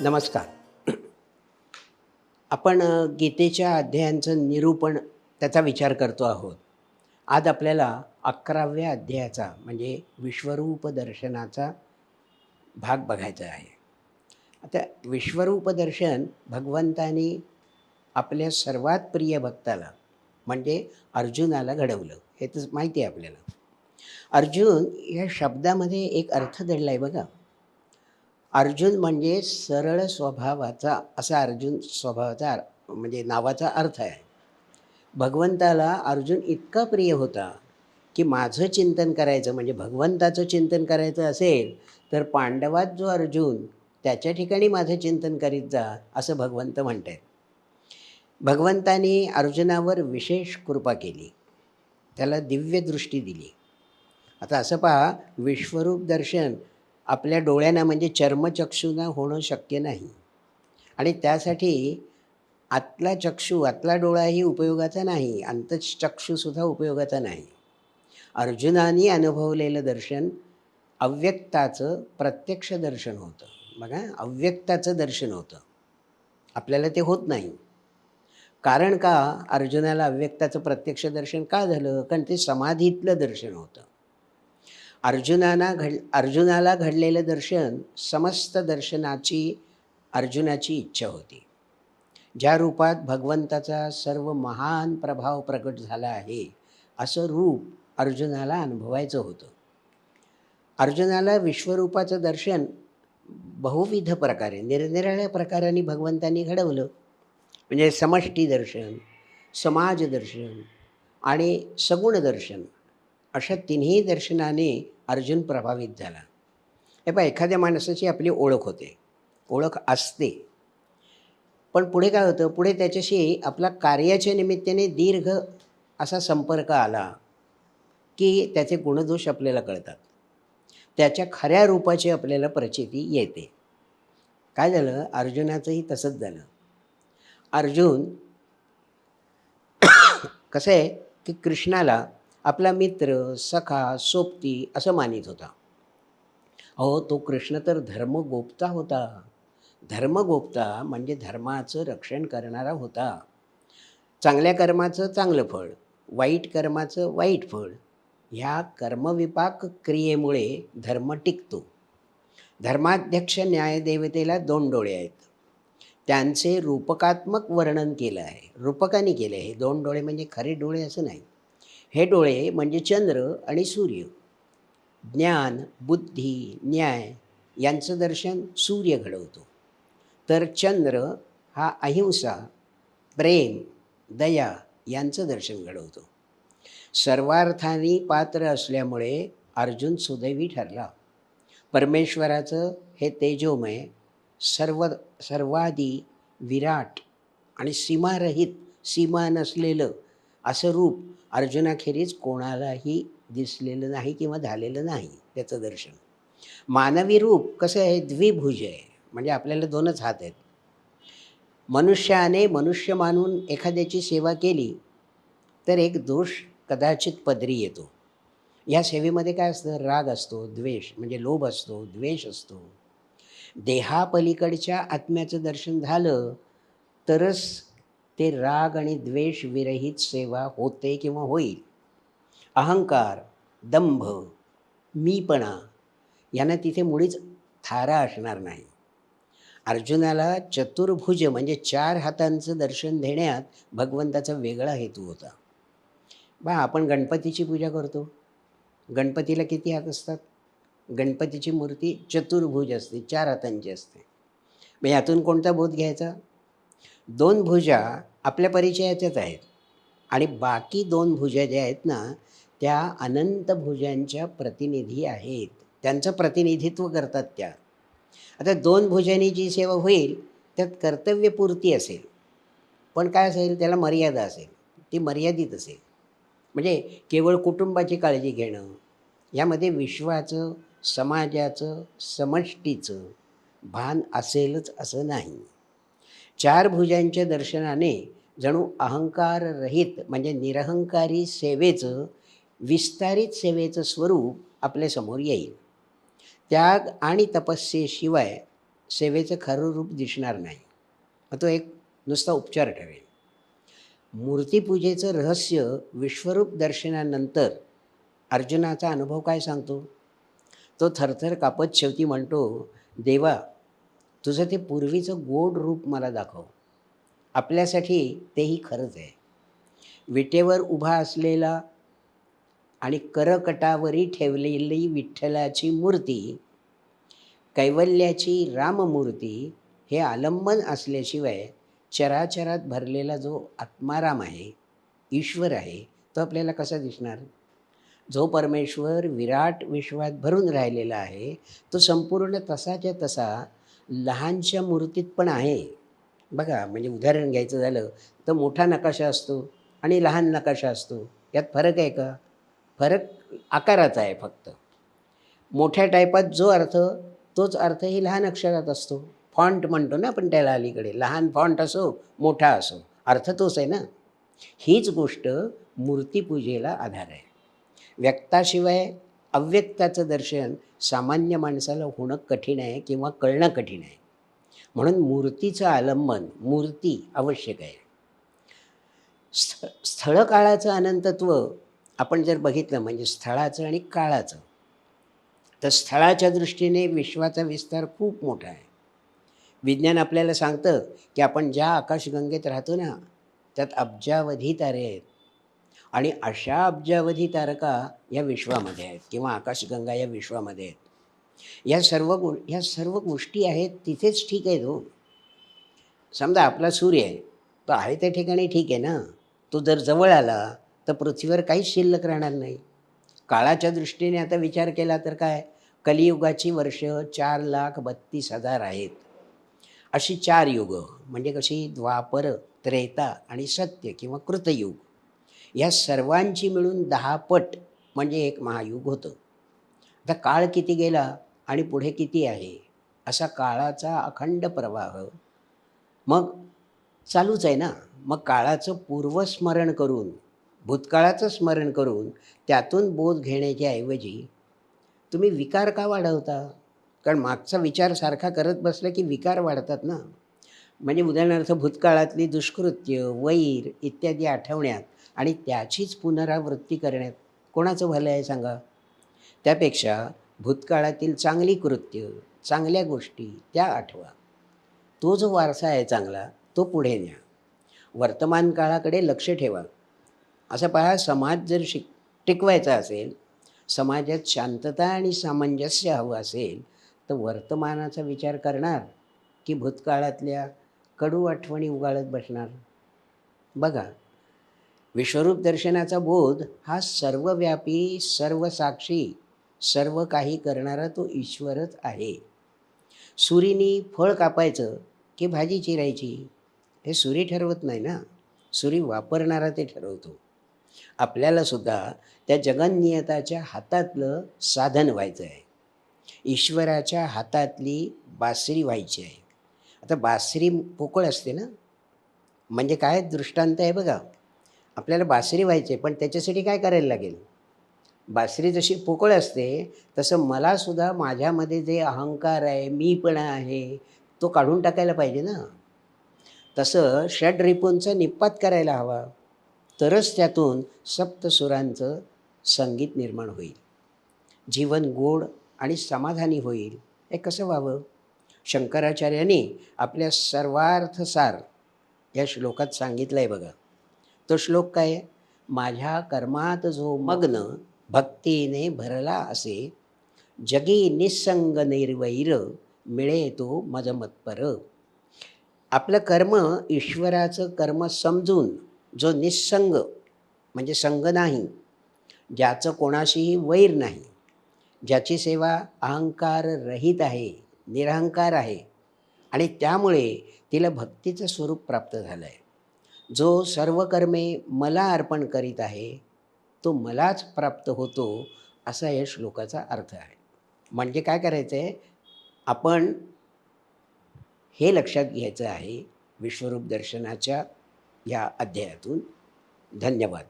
नमस्कार. आपण गीतेच्या अध्यायांचं निरूपण त्याचा विचार करतो आहोत. आज आपल्याला अकराव्या अध्यायाचा म्हणजे विश्वरूप दर्शनाचा भाग बघायचा आहे. आता विश्वरूप दर्शन भगवंतानी आपल्या सर्वात प्रिय भक्ताला म्हणजे अर्जुनाला घडवलं. हे तर माहिती आहे आपल्याला. अर्जुन या शब्दामध्ये एक अर्थ दडला आहे बघा. अर्जुन म्हणजे सरळ स्वभावाचा असा अर्जुन स्वभावाचा म्हणजे नावाचा अर्थ आहे. भगवंताला अर्जुन इतका प्रिय होता की माझं चिंतन करायचं म्हणजे भगवंताचं चिंतन करायचं असेल तर पांडवात जो अर्जुन त्याच्या ठिकाणी माझं चिंतन करीत जा असं भगवंत म्हणत आहेत भगवंतानी अर्जुनावर विशेष कृपा केली. त्याला दिव्य दृष्टी दिली. आता असं पहा विश्वरूप दर्शन आपल्या डोळ्यांना म्हणजे चर्मचक्षुना होणं शक्य नाही. आणि त्यासाठी आतला चक्षू आतला डोळाही उपयोगाचा नाही अंतचक्षूसुद्धा उपयोगाचा नाही. अर्जुनाने अनुभवलेलं दर्शन अव्यक्ताचं प्रत्यक्ष दर्शन होतं. बघा अव्यक्ताचं दर्शन होतं. आपल्याला ते होत नाही. कारण का? अर्जुनाला अव्यक्ताचं प्रत्यक्ष दर्शन का झालं? कारण ते समाधीतलं दर्शन होतं. अर्जुनाना घड अर्जुनाला घडलेलं दर्शन समस्त दर्शनाची अर्जुनाची इच्छा होती. ज्या रूपात भगवंताचा सर्व महान प्रभाव प्रकट झाला आहे असं रूप अर्जुनाला अनुभवायचं होतं. अर्जुनाला विश्वरूपाचं दर्शन बहुविध प्रकारे निरनिराळ्या प्रकाराने भगवंतांनी घडवलं. म्हणजे समष्टी दर्शन समाज दर्शन आणि सगुण दर्शन अशा तिन्ही दर्शनाने अर्जुन प्रभावित झाला. हे पहा एखाद्या माणसाची आपली ओळख होते. ओळख असते. पण पुढे काय होतं? पुढे त्याच्याशी आपला कार्याच्या निमित्ताने दीर्घ असा संपर्क आला की त्याचे गुणदोष आपल्याला कळतात. त्याच्या खऱ्या रूपाची आपल्याला प्रचिती येते. काय झालं? अर्जुनाचंही तसंच झालं. अर्जुन कसं आहे की कृष्णाला आपला मित्र सखा सोबती असं मानित होता. अहो तो कृष्ण तर धर्मगोप्ता होता. धर्मगोप्ता म्हणजे धर्माचं रक्षण करणारा होता. चांगल्या कर्माचं चांगलं फळ वाईट कर्माचं वाईट फळ ह्या कर्मविपाक क्रियेमुळे धर्म टिकतो. धर्माध्यक्ष न्यायदेवतेला दोन डोळे आहेत. त्यांचे रूपकात्मक वर्णन केलं आहे. रूपकाने केलं आहे. हे दोन डोळे म्हणजे खरे डोळे असं नाही. हे डोळे म्हणजे चंद्र आणि सूर्य. ज्ञान बुद्धी न्याय यांचं दर्शन सूर्य घडवतो. तर चंद्र हा अहिंसा प्रेम दया यांचं दर्शन घडवतो. सर्वार्थाने पात्र असल्यामुळे अर्जुन सुदैवी ठरला. परमेश्वराचं हे तेजोमय सर्व सर्वादी विराट आणि सीमारहित सीमा नसलेलं असं रूप अर्जुनाखेरीज कोणालाही दिसलेलं नाही किंवा झालेलं नाही त्याचं दर्शन. मानवी रूप कसं आहे? द्विभुज आहे. म्हणजे आपल्याला दोनच हात आहेत. मनुष्याने मनुष्य मानून एखाद्याची सेवा केली तर एक दोष कदाचित पदरी येतो. या सेवेमध्ये काय असतं? राग असतो द्वेष म्हणजे लोभ असतो द्वेष असतो. देहापलीकडच्या आत्म्याचं दर्शन झालं तरच ते राग आणि द्वेष विरहित सेवा होते किंवा होईल. अहंकार दंभ मीपणा यांना तिथे मुळीच थारा असणार नाही. अर्जुनाला चतुर्भुज म्हणजे चार हातांचं दर्शन देण्यात भगवंताचा वेगळा हेतू होता. बा आपण गणपतीची पूजा करतो. गणपतीला किती हात असतात? गणपतीची मूर्ती चतुर्भुज असते चार हातांची असते. मग यातून कोणता बोध घ्यायचा? दोन भुजा आपल्या परिचयाच्याच आहेत. आणि बाकी दोन भुजा ज्या आहेत ना त्या अनंत भुजांच्या प्रतिनिधी आहेत. त्यांचं प्रतिनिधित्व करतात त्या. आता दोन भुजांनी जी सेवा होईल त्यात कर्तव्यपूर्ती असेल. पण काय असेल? त्याला मर्यादा असेल. ती मर्यादित असेल. म्हणजे केवळ कुटुंबाची काळजी घेणं यामध्ये विश्वाचं समाजाचं समष्टीचं भान असेलच असं नाही. चार भुजांच्या दर्शनाने जणू अहंकाररहित म्हणजे निरहंकारी सेवेचं विस्तारित सेवेचं स्वरूप आपल्यासमोर येईल. त्याग आणि तपस्येशिवाय सेवेचं खरं रूप दिसणार नाही. मग तो एक नुसता उपचार ठरेल. मूर्तीपूजेचं रहस्य विश्वरूप दर्शनानंतर अर्जुनाचा अनुभव काय सांगतो? तो थरथर कापत शेवटी म्हणतो देवा तुझं ते पूर्वीचं गोड रूप मला दाखव. आपल्यासाठी तेही खरंच आहे. विटेवर उभा असलेला आणि करकटावरी ठेवलेली विठ्ठलाची मूर्ती कैवल्याची राममूर्ती हे आलंबन असल्याशिवाय चराचरात भरलेला जो आत्माराम आहे ईश्वर आहे तो आपल्याला कसा दिसणार? जो परमेश्वर विराट विश्वात भरून राहिलेला आहे तो संपूर्ण तसाच्या तसा लहानशा मूर्तीत पण आहे. बघा म्हणजे उदाहरण घ्यायचं झालं तर मोठा नकाशा असतो आणि लहान नकाशा असतो. यात फरक आहे का? फरक आकाराचा आहे फक्त. मोठ्या टाईपात जो अर्थ तोच अर्थ ही लहान अक्षरात असतो. फॉन्ट म्हणतो ना आपण त्याला अलीकडे. लहान फॉन्ट असो मोठा असो. अर्थ तोच आहे ना. हीच गोष्ट मूर्तीपूजेला आधार आहे. व्यक्ताशिवाय अव्यक्ताचं दर्शन सामान्य माणसाला होणं कठीण आहे किंवा कळणं कठीण आहे. म्हणून मूर्तीचं आलंबन मूर्ती आवश्यक आहे. स्थ स्थळ काळाचं अनंतत्व आपण जर बघितलं म्हणजे स्थळाचं आणि काळाचं तर स्थळाच्या दृष्टीने विश्वाचा विस्तार खूप मोठा आहे. विज्ञान आपल्याला सांगतं की आपण ज्या आकाशगंगेत राहतो ना त्यात अब्जावधी तारे आहेत. आणि अशा अब्जावधी तारका या विश्वामध्ये आहेत किंवा आकाशगंगा या विश्वामध्ये आहेत. या सर्व गो ह्या सर्व गोष्टी आहेत तिथेच ठीक आहे हो. समजा आपला सूर्य आहे तो आहे त्या ठिकाणी ठीक आहे ना? तो जर जवळ आला तर पृथ्वीवर काहीच शिल्लक राहणार नाही. काळाच्या दृष्टीने आता विचार केला तर काय? कलियुगाची वर्ष चार लाख बत्तीस हजार आहेत. अशी चार युग म्हणजे कशी? द्वापर त्रेता आणि सत्य किंवा कृतयुग. या सर्वांची मिळून दहा पट म्हणजे एक महायुग होतं. आता काळ किती गेला आणि पुढे किती आहे असा काळाचा अखंड प्रवाह. मग चालूच आहे ना. मग काळाचं पूर्वस्मरण करून भूतकाळाचं स्मरण करून त्यातून बोध घेण्याच्या ऐवजी तुम्ही विकार का वाढवता? कारण मागचा विचार सारखा करत बसला की विकार वाढतात ना. म्हणजे उदाहरणार्थ भूतकाळातली दुष्कृत्य वैर इत्यादी आठवण्यात आणि त्याचीच पुनरावृत्ती करण्यात कोणाचं भलं आहे सांगा? त्यापेक्षा भूतकाळातील चांगली कृत्य चांगल्या गोष्टी त्या आठवा. तो जो वारसा आहे चांगला तो पुढे न्या. वर्तमान काळाकडे लक्ष ठेवा. असं पहा समाज जर शिक टिकवायचा असेल समाजात शांतता आणि सामंजस्य हवं असेल तर वर्तमानाचा विचार करणार की भूतकाळातल्या कडू आठवणी उगाळत बसणार? बघा. विश्वरूप दर्शनाचा बोध हा सर्वव्यापी सर्वसाक्षी सर्व काही करणारा तो ईश्वरच आहे. सुरीनी फळ कापायचं की भाजी चिरायची? हे सुरी ठरवत नाही ना? सुरी वापरणारा ते ठरवतो. आपल्यालासुद्धा त्या जगन्नियताच्या हातातलं साधन व्हायचं आहे. ईश्वराच्या हातातली बासरी व्हायची आहे. आता बासरी पोकळ असते ना? म्हणजे काय? दृष्टांत आहे बघा. आपल्याला बासरी व्हायचे पण त्याच्यासाठी काय करायला लागेल? बासरी जशी पोकळ असते तसं मलासुद्धा माझ्यामध्ये जे अहंकार आहे मीपणा आहे तो काढून टाकायला पाहिजे ना. तसं षड रिपूंचा निपात करायला हवा. तरच त्यातून सप्तसुरांचं संगीत निर्माण होईल. जीवन गोड आणि समाधानी होईल. हे कसं व्हावं? शंकराचार्यांनी आपल्या सर्वार्थसार या श्लोकात सांगितलं आहे बघा. तो श्लोक काय माझ्या कर्मात जो मग्न भक्तीने भरला असे जगी निसंग निर्वैर मिळे तो मजमत्पर आपलं कर्म ईश्वराचं कर्म समजून जो निसंग म्हणजे संग नाही ज्याचं कोणाशीही वैर नाही ज्याची सेवा अहंकार रहित आहे निरहंकार आहे आणि त्यामुळे तिला भक्तीचं स्वरूप प्राप्त झालं आहे जो सर्व कर्मे मला अर्पण करीत आहे तो मलाच प्राप्त होतो असा या श्लोकाचा अर्थ आहे. म्हणजे काय करायचं आहे आपण हे लक्षात घ्यायचं आहे विश्वरूप दर्शनाच्या या अध्यायातून. धन्यवाद.